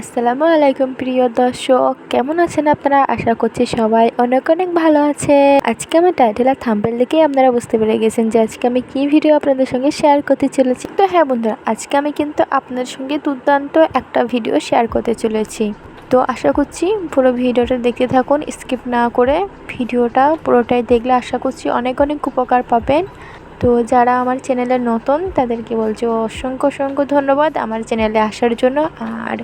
আসসালামু আলাইকুম প্রিয় দর্শক, কেমন আছেন আপনারা? আশা করছি সবাই অনেক অনেক ভালো আছে। আজকে আমার টাইটেল আর থাম্বেল দেখেই আপনারা বুঝতে পেরে গেছেন যে আজকে আমি কি ভিডিও আপনাদের সঙ্গে শেয়ার করতে চলেছি। তো হ্যাঁ বন্ধুরা, আজকে আমি কিন্তু আপনাদের সঙ্গে দুর্দান্ত একটা ভিডিও শেয়ার করতে চলেছি। তো আশা করছি পুরো ভিডিওটা দেখতে থাকুন স্কিপ না করে ভিডিওটা পুরোটাই দেখলে আশা করছি অনেক অনেক উপকার পাবেন। তো যারা আমার চ্যানেলে নতুন, তাদেরকে বলছি অসংখ্য অসংখ্য ধন্যবাদ আমার চ্যানেলে আসার জন্য। আর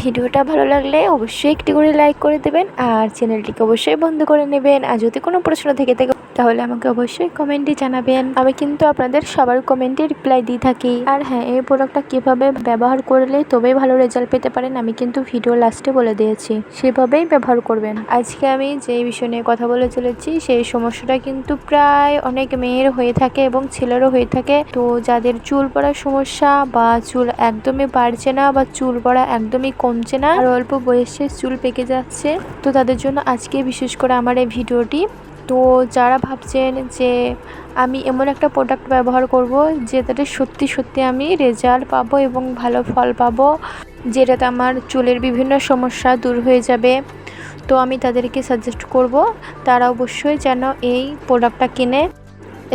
ভিডিওটা ভালো লাগলে অবশ্যই একটি করে লাইক করে দেবেন, আর চ্যানেলটিকে অবশ্যই বন্ধ করে নেবেন। আর যদি কোনো প্রশ্ন থেকে থাকে তাহলে আমাকে অবশ্যই কমেন্টে জানাবেন। আমি কিন্তু আপনাদের সবার কমেন্টে রিপ্লাই দিয়ে থাকি। আর হ্যাঁ এই প্রোডাক্টটা কীভাবে ব্যবহার করলে তবেই ভালো রেজাল্ট পেতে পারেন, আমি কিন্তু ভিডিও লাস্টে বলে দিয়েছি। সেভাবেই ব্যবহার করবেন। আজকে আমি যে বিষয় নিয়ে কথা বলে চলেছি, সেই সমস্যাটা কিন্তু প্রায় অনেক মেয়ের হয়ে থাকে এবং ছেলেরও হয়ে থাকে। তো যাদের চুল পড়ার সমস্যা বা চুল একদমই বাড়ছে না বা চুল পড়া একদমই কমছে না, আর অল্প বয়সে চুল পেকে যাচ্ছে, তো তাদের জন্য আজকে বিশেষ করে আমার এই ভিডিওটি তো যারা ভাবছেন যে আমি এমন একটা প্রোডাক্ট ব্যবহার করব যেটাতে সত্যি সত্যি আমি রেজাল্ট পাবো এবং ভালো ফল পাবো, যেটাতে আমার চুলের বিভিন্ন সমস্যা দূর হয়ে যাবে, তো আমি তাদেরকে সাজেস্ট করব তারা অবশ্যই যেন এই প্রোডাক্টটা কিনে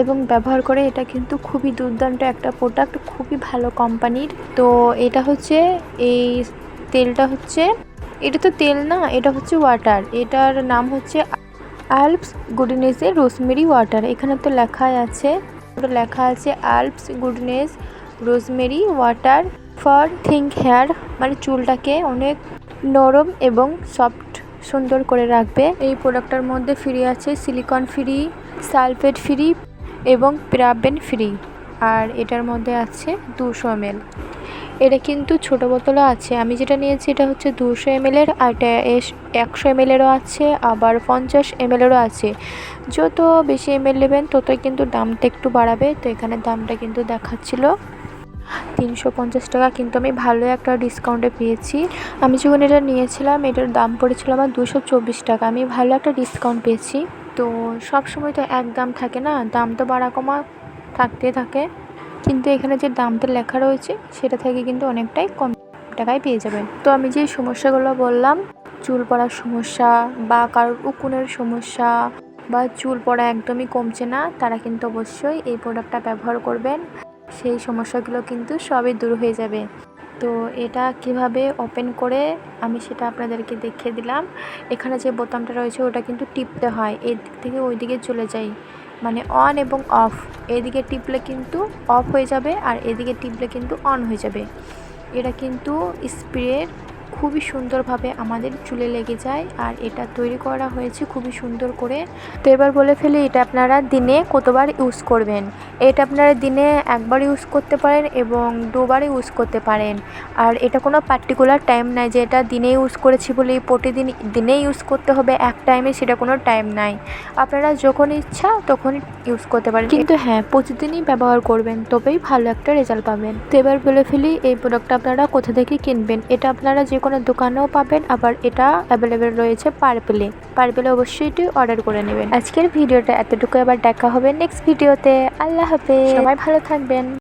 এবং ব্যবহার করে এটা কিন্তু খুবই দুর্দান্ত একটা প্রোডাক্ট খুবই ভালো কোম্পানির তো এটা হচ্ছে এই তেলটা হচ্ছে, এটা তো তেল না, এটা হচ্ছে ওয়াটার এটার নাম হচ্ছে আলপস গুডনেস এর রোজমেরি ওয়াটার। এখানে তো লেখাই আছে। লেখা আছে Alps goodness rosemary water for thick hair. মানে চুলটাকে অনেক নরম এবং সফট সুন্দর করে রাখবে। এই প্রোডাক্টটার মধ্যে ফ্রি আছে সিলিকন ফ্রি, সালফেট ফ্রি এবং প্রাবেন ফ্রি। আর এটার মধ্যে আছে দুশো এমএল। এটা কিন্তু ছোটো বোতলও আছে। আমি যেটা নিয়েছি এটা হচ্ছে দুশো এমএলের আর এটা একশো এমএলেরও আছে, আবার পঞ্চাশ এমএলেরও আছে। যত বেশি এমএল নেবেন ততই কিন্তু দামটা একটু বাড়াবে। তো এখানে দামটা কিন্তু দেখাচ্ছিল। তিনশো পঞ্চাশ টাকা কিন্তু আমি ভালো একটা ডিসকাউন্টে পেয়েছি। আমি যখন এটা নিয়েছিলাম, এটার দাম পড়েছিল আমার দুশো চব্বিশ টাকা। আমি ভালো একটা ডিসকাউন্ট পেয়েছি। তো সব সময় তো এক দাম থাকে না, দাম তো বাড়া কমা থাকতে থাকে। কিন্তু এখানে যে দামটা লেখা রয়েছে, সেটা থেকে কিন্তু অনেকটাই কম টাকায় পেয়ে যাবেন। তো আমি যে সমস্যাগুলো বললাম, চুল পড়ার সমস্যা বা কারোর উকুনের সমস্যা বা চুল পড়া একদমই কমছে না, তারা কিন্তু অবশ্যই এই প্রোডাক্টটা ব্যবহার করবেন। সেই সমস্যাগুলো কিন্তু সবই দূর হয়ে যাবে। তো এটা কীভাবে ওপেন করে আমি সেটা আপনাদেরকে দেখিয়ে দিলাম। এখানে যে বোতামটা রয়েছে, ওটা কিন্তু টিপতে হয়। এদিক থেকে ওই দিকে চলে যায় মানে অন এবং অফ এদিকে টিপলে কিন্তু অফ হয়ে যাবে আর এদিকে টিপলে কিন্তু অন হয়ে যাবে। এটা কিন্তু স্প্রের খুবই সুন্দরভাবে আমাদের চুলে লেগে যায় আর এটা তৈরি করা হয়েছে খুবই সুন্দর করে। তো এবার বলে ফেলি, এটা আপনারা দিনে কতবার ইউজ করবেন? এটা আপনারা দিনে একবার ইউজ করতে পারেন এবং দুবার ইউজ করতে পারেন। আর এটা কোনো পার্টিকুলার টাইম নাই যে এটা দিনে ইউজ করেছি বলে প্রতিদিন দিনে ইউজ করতে হবে, এক টাইমে সেটা কোনো টাইম নাই। আপনারা যখন ইচ্ছা তখন ইউজ করতে পারেন। কিন্তু হ্যাঁ প্রতিদিনই ব্যবহার করবেন, তবেই ভালো একটা রেজাল্ট পাবেন। তো এবার বলে ফেলি, এই প্রোডাক্টটা আপনারা কোথা থেকে কিনবেন? এটা আপনারা যে কোনো দোকানেও পাবেন আবার এটা অ্যাভেলেবেল রয়েছে পার্পেলে পার্পেলে অবশ্যই এটি অর্ডার করে নেবেন। আজকের ভিডিওটা এতটুকু আবার দেখা হবে নেক্সট ভিডিওতে। আল্লাহ হাফেজ। সবাই ভালো থাকবেন।